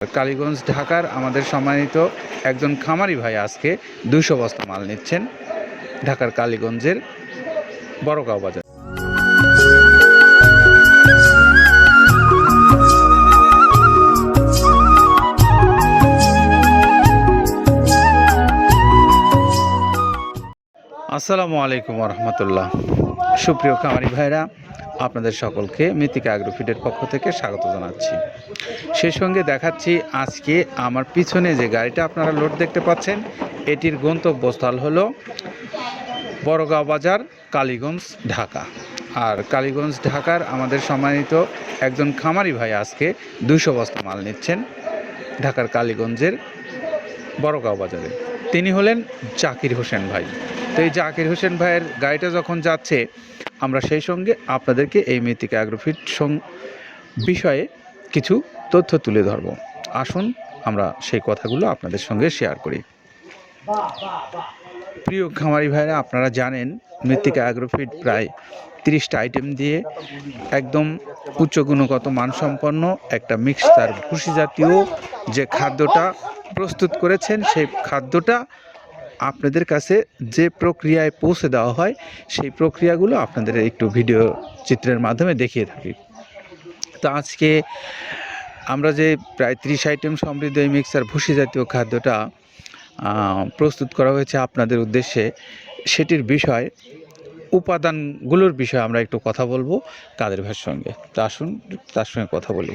কালীগঞ্জ, ঢাকার আমাদের সম্মানিত একজন খামারি ভাই আজকে দুইশো বস্তা মাল নিচ্ছেন ঢাকার কালীগঞ্জের বড়গাঁও বাজার। আসসালামু আলাইকুম রহমতুল্লাহ। সুপ্রিয় খামারি ভাইরা আপনাদের সকলকে মৃত্তিকা অ্যাগ্রোফিডের পক্ষ থেকে স্বাগত জানাচ্ছি। সেই সঙ্গে দেখাচ্ছি আজকে আমার পিছনে যে গাড়িটা আপনারা লোড দেখতে পাচ্ছেন, এটির গন্তব্যস্থল হলো বড়গাঁও বাজার, কালীগঞ্জ, ঢাকা। আর কালীগঞ্জ, ঢাকার আমাদের সম্মানিত একজন খামারি ভাই আজকে দুইশো বস্তা মাল নিচ্ছেন ঢাকার কালীগঞ্জের বড়গাঁও বাজারে। তিনি হলেন জাকির হোসেন ভাই। তো এই জাকির হোসেন ভাইয়ের গাড়িটা যখন যাচ্ছে, আমরা সেই সঙ্গে আপনাদেরকে এই মৃত্তিকা অ্যাগ্রোফিট বিষয়ে কিছু তথ্য তুলে ধরব। আসুন, আমরা সেই কথাগুলো আপনাদের সঙ্গে শেয়ার করি। প্রিয় খামারি ভাইরা আপনারা জানেন, মৃত্তিকা অ্যাগ্রোফিট প্রায় তিরিশটা আইটেম দিয়ে একদম উচ্চ গুণগত মানসম্পন্ন একটা মিক্সচার ভুসি জাতীয় যে খাদ্যটা প্রস্তুত করেছেন, সেই খাদ্যটা আপনাদের কাছে যে প্রক্রিয়ায় পৌঁছে দেওয়া হয়, সেই প্রক্রিয়াগুলো আপনাদের একটু ভিডিও চিত্রের মাধ্যমে দেখিয়ে থাকি। তো আজকে আমরা যে প্রায় ত্রিশ আইটেম সমৃদ্ধ এই মিক্সার ভুসি জাতীয় খাদ্যটা প্রস্তুত করা হয়েছে আপনাদের উদ্দেশ্যে, সেটির বিষয়, উপাদানগুলোর বিষয়ে আমরা একটু কথা বলব কাদের ভাইয়ের সঙ্গে। তা আসুন, তার সঙ্গে কথা বলি।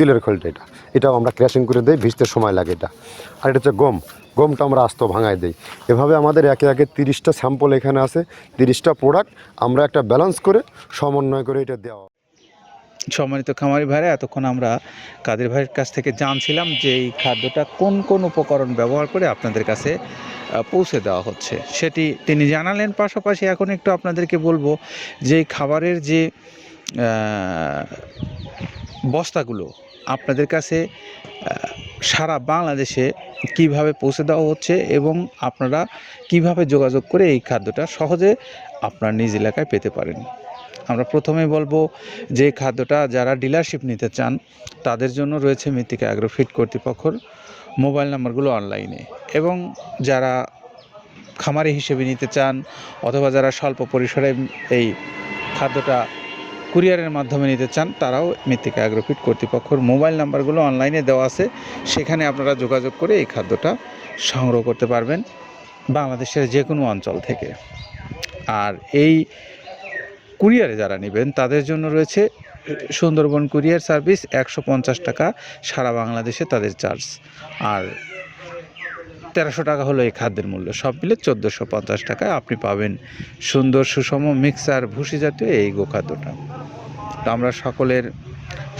তিলের খোলটা এটা। এটাও আমরা ক্র্যাশিং করে দিই, ভিজতে সময় লাগে এটা। আর এটা হচ্ছে গম। গমটা আমরা আস্ত ভাঙায় দিই। এভাবে আমাদের একে একে তিরিশটা স্যাম্পল এখানে আছে, তিরিশটা প্রোডাক্ট আমরা একটা ব্যালেন্স করে সমন্বয় করে এটা দেওয়া। সম্মানিত খামারি ভাইরা, এতক্ষণ আমরা কাদের ভাইয়ের কাছ থেকে জানছিলাম যে এই খাদ্যটা কোন কোন উপকরণ ব্যবহার করে আপনাদের কাছে পৌঁছে দেওয়া হচ্ছে। সেটি তিনি জানালেন, পাশাপাশি এখন একটু আপনাদেরকে বলব যে খাবারের যে বস্তাগুলো আপনাদের কাছে সারা বাংলাদেশে কীভাবে পৌঁছে দেওয়া হচ্ছে এবং আপনারা কীভাবে যোগাযোগ করে এই খাদ্যটা সহজে আপনার নিজ এলাকায় পেতে পারেন? আমরা প্রথমে বলব যে খাদ্যটা যারা ডিলারশিপ নিতে চান, তাদের জন্য রয়েছে মৃত্তিকা অ্যাগ্রোফিট কর্তৃপক্ষর মোবাইল নাম্বারগুলো অনলাইনে এবং যারা খামারি হিসেবে নিতে চান, অথবা যারা স্বল্প পরিসরে এই খাদ্যটা কুরিয়ারের মাধ্যমে নিতে চান, তারাও মৃত্তিকা অ্যাগ্রোফিট কর্তৃপক্ষর মোবাইল নাম্বারগুলো অনলাইনে দেওয়া আছে। সেখানে আপনারা যোগাযোগ করে এই খাদ্যটা সংগ্রহ করতে পারবেন বাংলাদেশের যে কোনো অঞ্চল থেকে। আর এই কুরিয়ারে যারা নেবেন, তাদের জন্য রয়েছে সুন্দরবন কুরিয়ার সার্ভিস, একশো পঞ্চাশ টাকা সারা বাংলাদেশে তাদের চার্জ। আর তেরোশো টাকা হলো এই খাদ্যের মূল্য। সব মিলে চোদ্দোশো পঞ্চাশ টাকায় আপনি পাবেন সুন্দর সুষম মিক্সার ভুসি জাতীয় এই গোখাদ্যটা। তো আমরা সকলের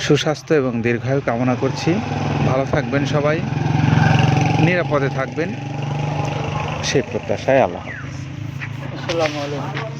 সুস্বাস্থ্য এবং দীর্ঘায়ু কামনা করছি। ভালো থাকবেন সবাই, নিরাপদে থাকবেন। সেই প্রত্যাশায় আল্লাহ। আসসালামু আলাইকুম।